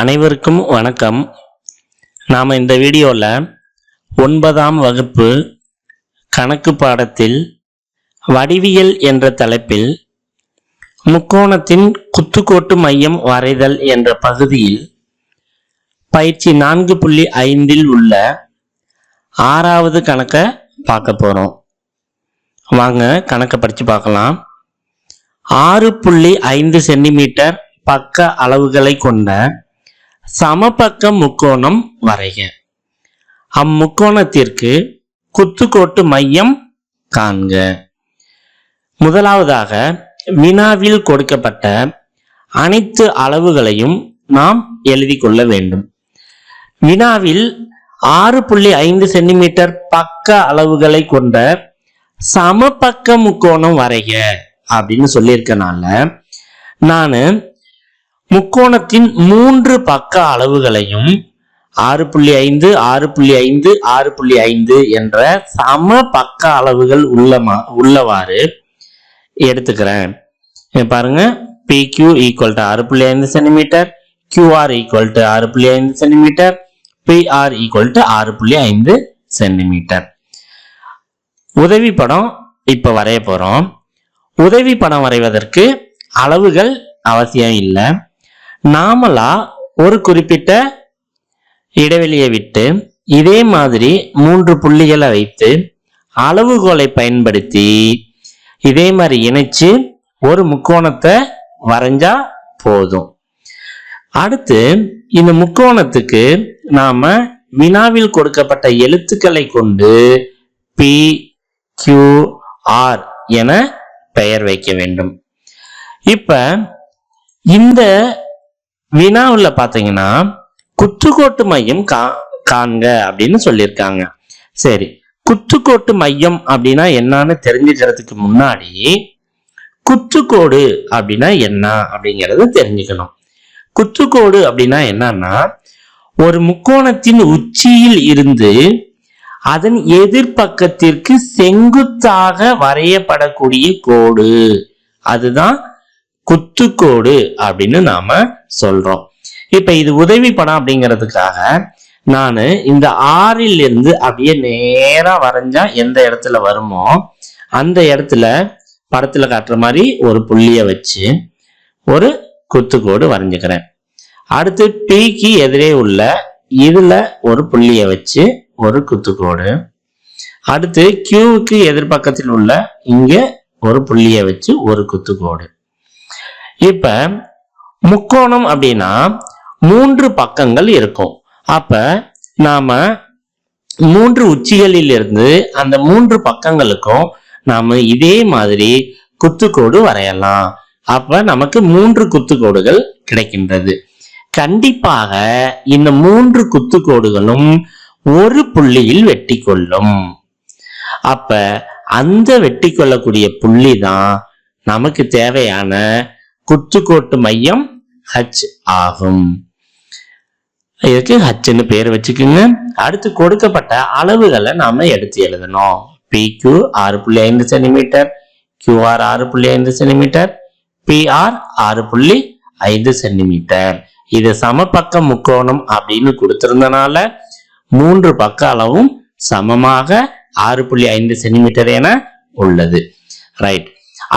அனைவருக்கும் வணக்கம். நாம் இந்த வீடியோவில் ஒன்பதாம் வகுப்பு கணக்கு பாடத்தில் வடிவியல் என்ற தலைப்பில் முக்கோணத்தின் குத்துக்கோட்டு மையம் வரைதல் என்ற பகுதியில் பயிற்சி நான்கு புள்ளி ஐந்தில் உள்ள ஆறாவது கணக்கை பார்க்க போகிறோம் வாங்க கணக்கை படித்து பார்க்கலாம். ஆறு புள்ளி ஐந்து சென்டிமீட்டர் பக்க அளவுகளை கொண்ட சமபக்க முக்கோணம் வரைக. அம்முக்கோணத்திற்கு குத்துக்கோட்டு மையம் காண்க. முதலாவதாக வினாவில் கொடுக்கப்பட்ட அனைத்து அளவுகளையும் நாம் எழுதி கொள்ள வேண்டும். வினாவில் ஆறு புள்ளி ஐந்து சென்டிமீட்டர் பக்க அளவுகளை கொண்ட சமபக்க முக்கோணம் வரைக அப்படின்னு சொல்லியிருக்கனால நான் முக்கோணத்தின் மூன்று பக்க அளவுகளையும் ஆறு புள்ளி ஐந்து ஆறு புள்ளி ஐந்து ஆறு புள்ளி ஐந்து என்ற சம பக்க அளவுகள் உள்ளமா உள்ளவாறு எடுத்துக்கிறேன். பாருங்க. பிக்யூ ஈக்குவல் டு ஆறு புள்ளி ஐந்து சென்டிமீட்டர் கியூஆர் ஈக்குவல் டு ஆறு புள்ளி ஐந்து சென்டிமீட்டர் பிஆர் ஈக்குவல் டு ஆறு புள்ளி ஐந்து சென்டிமீட்டர் உதவி படம் இப்ப வரைய போறோம். உதவி படம் வரைவதற்கு அளவுகள் அவசியம் இல்லை. நாமளா ஒரு குறிப்பிட்ட இடைவெளியை விட்டு இதே மாதிரி மூன்று புள்ளிகளை வைத்து அளவுகோலை பயன்படுத்தி இதே மாதிரி இணைச்சு ஒரு முக்கோணத்தை வரைஞ்சா போதும். அடுத்து இந்த முக்கோணத்துக்கு நாம வினாவில் கொடுக்கப்பட்ட எழுத்துக்களை கொண்டு பி கியூ ஆர் என பெயர் வைக்க வேண்டும். இப்ப இந்த வினாவில் பார்த்தீங்கன்னா குத்துக்கோட்டு மையம் கா காண்க அப்படின்னு சொல்லியிருக்காங்க. சரி குத்துக்கோட்டு மையம் அப்படின்னா என்னன்னு தெரிஞ்சுக்கிறதுக்கு முன்னாடி குத்துக்கோடு அப்படின்னா என்ன அப்படிங்கறத தெரிஞ்சுக்கணும். குத்துக்கோடு அப்படின்னா என்னன்னா ஒரு முக்கோணத்தின் உச்சியில் இருந்து அதன் எதிர்பக்கத்திற்கு செங்குத்தாக வரையப்படக்கூடிய கோடு. அதுதான் குத்துக்கோடு அப்படின்னு நாம சொல்றோம். இப்ப இது உதவி படம் அப்படிங்கிறதுக்காக நான் இந்த ஆறில் இருந்து அப்படியே நேரா வரைஞ்சா எந்த இடத்துல வருமோ அந்த இடத்துல படத்துல காட்டுற மாதிரி ஒரு புள்ளிய வச்சு ஒரு குத்துக்கோடு வரைஞ்சுக்கிறேன். அடுத்து பிக்கு எதிரே உள்ள இதுல ஒரு புள்ளிய வச்சு ஒரு குத்துக்கோடு. அடுத்து கியூவுக்கு எதிர்பக்கத்தில் உள்ள இங்க ஒரு புள்ளிய வச்சு ஒரு குத்துக்கோடு. இப்ப முக்கோணம் அப்படின்னா மூன்று பக்கங்கள் இருக்கும். அப்ப நாம மூன்று உச்சிகளில் இருந்து அந்த மூன்று பக்கங்களுக்கும் நாம இதே மாதிரி குத்துக்கோடு வரையலாம். அப்ப நமக்கு மூன்று குத்துக்கோடுகள் கிடைக்கின்றது. கண்டிப்பாக இந்த மூன்று குத்துக்கோடுகளும் ஒரு புள்ளியில் வெட்டி கொள்ளும் அப்ப அந்த வெட்டி கொள்ளக்கூடிய புள்ளி தான் நமக்கு தேவையான குத்துக்கோட்டு மையம் ஹச் ஆகும். இதுக்கு ஹச்னு பேர் வச்சுக்கோங்க. அடுத்து கொடுக்கப்பட்ட அளவுகளை நாம எடுத்து எழுதணும். பிக்யூ ஆறு புள்ளி ஐந்து சென்டிமீட்டர் கியூஆர் ஆறு புள்ளி ஐந்து சென்டிமீட்டர் பிஆர் ஆறு புள்ளி ஐந்து சென்டிமீட்டர். இது சமபக்க முக்கோணம் அப்படின்னு கொடுத்திருந்தனால மூன்று பக்க அளவும் சமமாக ஆறு புள்ளி ஐந்து சென்டிமீட்டர் என உள்ளது. ரைட்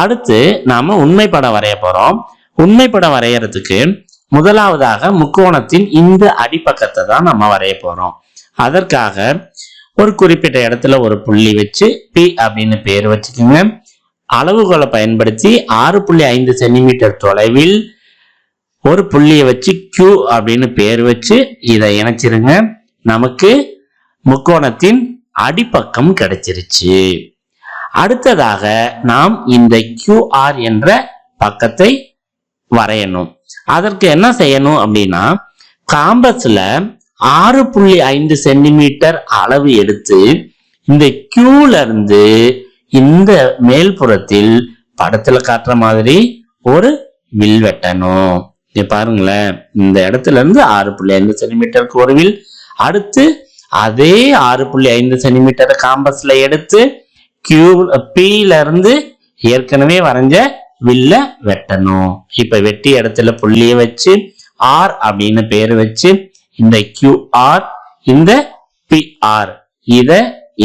அடுத்து நாம உண்மை படம் வரைய போறோம். உண்மை படம் வரையறதுக்கு முதலாவதாக முக்கோணத்தின் இந்த அடிப்பக்கத்தை தான் நம்ம வரைய போறோம். அதற்காக ஒரு குறிப்பிட்ட இடத்துல ஒரு புள்ளி வச்சு பி அப்படின்னு பேர் வச்சுக்கோங்க. அளவுகோலை பயன்படுத்தி ஆறு புள்ளி ஐந்து சென்டிமீட்டர் தொலைவில் ஒரு புள்ளியை வச்சு கியூ அப்படின்னு பேர் வச்சு இதை இணைச்சிருங்க. நமக்கு முக்கோணத்தின் அடிப்பக்கம் கிடைச்சிருச்சு. அடுத்ததாக நாம் இந்த கியூஆர் என்ற பக்கத்தை வரையணும். அதற்கு என்ன செய்யணும் அப்படின்னா காம்பஸ்ல ஆறு புள்ளி ஐந்து சென்டிமீட்டர் அளவு எடுத்து இந்த கியூல இருந்து இந்த மேல்புறத்தில் படத்துல காட்டுற மாதிரி ஒரு வில் வெட்டணும். இங்க பாருங்களேன். இந்த இடத்துல இருந்து ஆறு புள்ளி ஐந்து சென்டிமீட்டருக்கு ஒரு வில். அடுத்து அதே ஆறு புள்ளி ஐந்து சென்டிமீட்டர் காம்பஸ்ல எடுத்து கியூ பில இருந்து ஏற்கனவே வரைஞ்ச வில்ல வெட்டணும். இப்ப வெட்டி இடத்துல புள்ளிய வச்சு ஆர் அப்படின்னு பேர் வச்சு இந்த கியூஆர் இந்த பிஆர் இத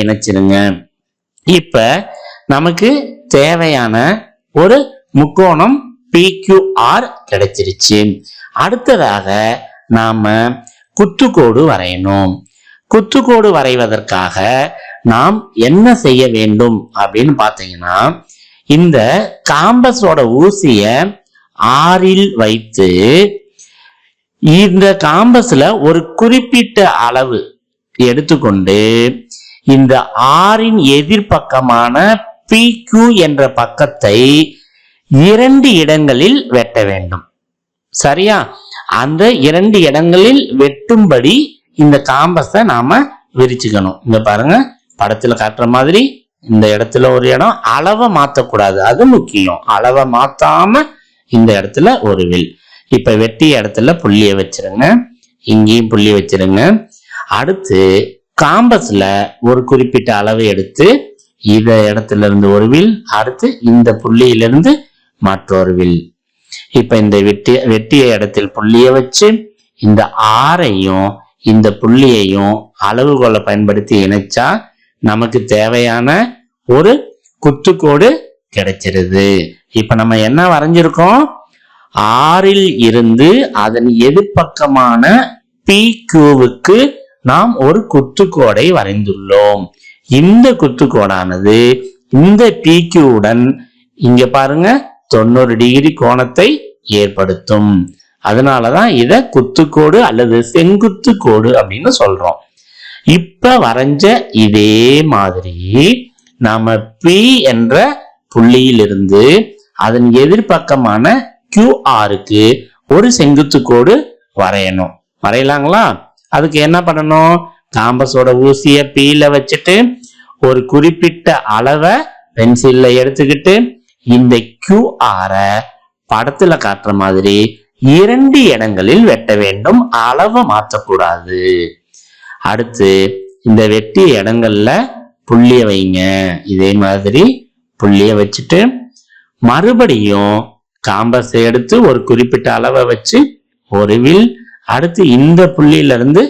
இணைச்சிருங்க. இப்ப நமக்கு தேவையான ஒரு முக்கோணம் PQR கிடைச்சிருச்சு. அடுத்ததாக நாம குத்துக்கோடு வரையணும். குத்துக்கோடு வரைவதற்காக நாம் என்ன செய்ய வேண்டும் அப்படின்னு பார்த்தீங்கன்னா இந்த காம்பஸோட ஊசிய ஆறில் வைத்து இந்த காம்பஸ்ல ஒரு குறிப்பிட்ட அளவு எடுத்துக்கொண்டு இந்த ஆறின் எதிர்பக்கமான பி கியூ என்ற பக்கத்தை இரண்டு இடங்களில் வெட்ட வேண்டும். சரியா? அந்த இரண்டு இடங்களில் வெட்டும்படி இந்த காம்பஸை நாம விரிச்சுக்கணும். இங்க பாருங்க. படத்துல காட்டுற மாதிரி இந்த இடத்துல ஒரு இடம் அளவை மாத்தக்கூடாது. அது முக்கியம். அளவை மாத்தாம இந்த இடத்துல ஒரு வில். இப்ப வெட்டிய இடத்துல புள்ளிய வச்சிருங்க. இங்கேயும் புள்ளி வச்சிருங்க. அடுத்து காம்பஸ்ல ஒரு குறிப்பிட்ட அளவை எடுத்து இந்த இடத்துல இருந்து ஒரு வில். அடுத்து இந்த புள்ளியிலிருந்து மற்றொரு வில். இப்ப இந்த வெட்டி வெட்டிய இடத்தில் புள்ளிய வச்சு இந்த ஆறையும் இந்த புள்ளியையும் அளவுகோலை பயன்படுத்தி இணைச்சா நமக்கு தேவையான ஒரு குத்துக்கோடு கிடைச்சிருது. இப்ப நம்ம என்ன வரைஞ்சிருக்கோம்? ஆறில் இருந்து அதன் எதிர்ப்பக்கமான பி கியூவுக்கு நாம் ஒரு குத்துக்கோடை வரைந்துள்ளோம். இந்த குத்துக்கோடானது இந்த PQ-உடன் இங்க பாருங்க தொண்ணூறு டிகிரி கோணத்தை ஏற்படுத்தும். அதனாலதான் இத குத்துக்கோடு அல்லது செங்குத்து கோடு அப்படின்னு சொல்றோம். இப்ப வரைஞ்ச இதே மாதிரி நாம பி என்ற புள்ளியிலிருந்து அதன் எதிர்பக்கமான கியூஆருக்கு ஒரு செங்குத்து கோடு வரையணும். வரையலாங்களா? அதுக்கு என்ன பண்ணணும்? காம்பஸோட ஊசிய பீல வச்சுட்டு ஒரு குறிப்பிட்ட அளவை பென்சில்ல எடுத்துக்கிட்டு இந்த கியூஆர படத்துல காட்டுற மாதிரி இரண்டு இடங்களில் வெட்ட வேண்டும். அளவை மாற்றக்கூடாது. அடுத்து இந்த வெட்டி இடங்கள்ல புள்ளிய வைங்க. இதே மாதிரி புள்ளிய வச்சுட்டு மறுபடியும் காம்பஸ் எடுத்து ஒரு குறிப்பிட்ட அளவை வச்சு ஒரு வில் அடுத்து இந்த புள்ளியில இருந்து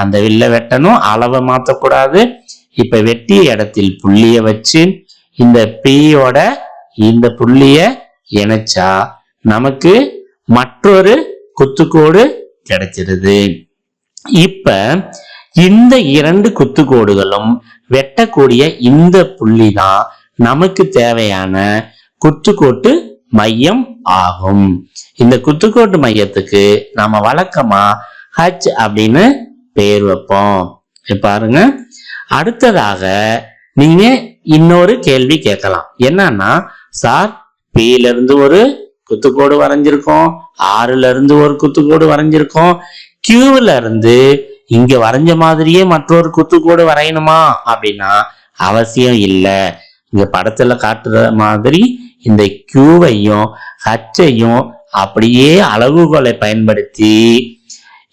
அந்த வில்ல வெட்டணும். அளவை மாத்தக்கூடாது. இப்ப வெட்டிய இடத்தில் புள்ளிய வச்சு இந்த பீயோட இந்த புள்ளிய இணைச்சா நமக்கு மற்றொரு குத்துக்கோடு கிடைச்சிருது. இப்ப இந்த இரண்டு குத்துக்கோடுகளும் வெட்டக்கூடிய இந்த புள்ளி தான் நமக்கு தேவையான குத்துக்கோட்டு மையம் ஆகும். இந்த குத்துக்கோட்டு மையத்துக்கு நாம வழக்கமா ஹச் அப்படின்னு பேர் வைப்போம். பாருங்க. அடுத்ததாக நீங்க இன்னொரு கேள்வி கேட்கலாம். என்னன்னா சார் P-ல இருந்து ஒரு குத்துக்கோடு வரைஞ்சிருக்கோம். ஆறுல இருந்து ஒரு குத்துக்கோடு வரைஞ்சிருக்கோம். Q-ல இருந்து இங்க வரைஞ்ச மாதிரியே மற்றொரு குத்துக்கோடு வரையணுமா? அப்படின்னா அவசியம் இல்லை. இங்க படத்துல காட்டுற மாதிரி இந்த கியூவையும் ஹச்சையும் அப்படியே அளவுகோலை பயன்படுத்தி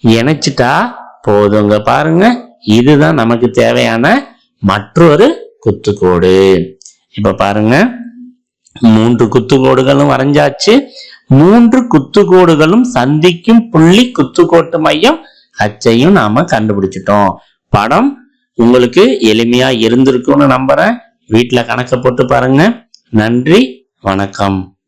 இணைச்சிட்டா போதுங்க பாருங்க. இதுதான் நமக்கு தேவையான மற்றொரு குத்துக்கோடு. இப்ப பாருங்க. மூன்று குத்துக்கோடுகளும் வரைஞ்சாச்சு. மூன்று குத்துக்கோடுகளும் சந்திக்கும் புள்ளி குத்துக்கோட்டு மையம் ஹச்சையும் நாம கண்டுபிடிச்சிட்டோம். படம் உங்களுக்கு எளிமையா இருந்திருக்கும்னு நம்புறேன். வீட்டில் கணக்க போட்டு பாருங்க. நன்றி வணக்கம்.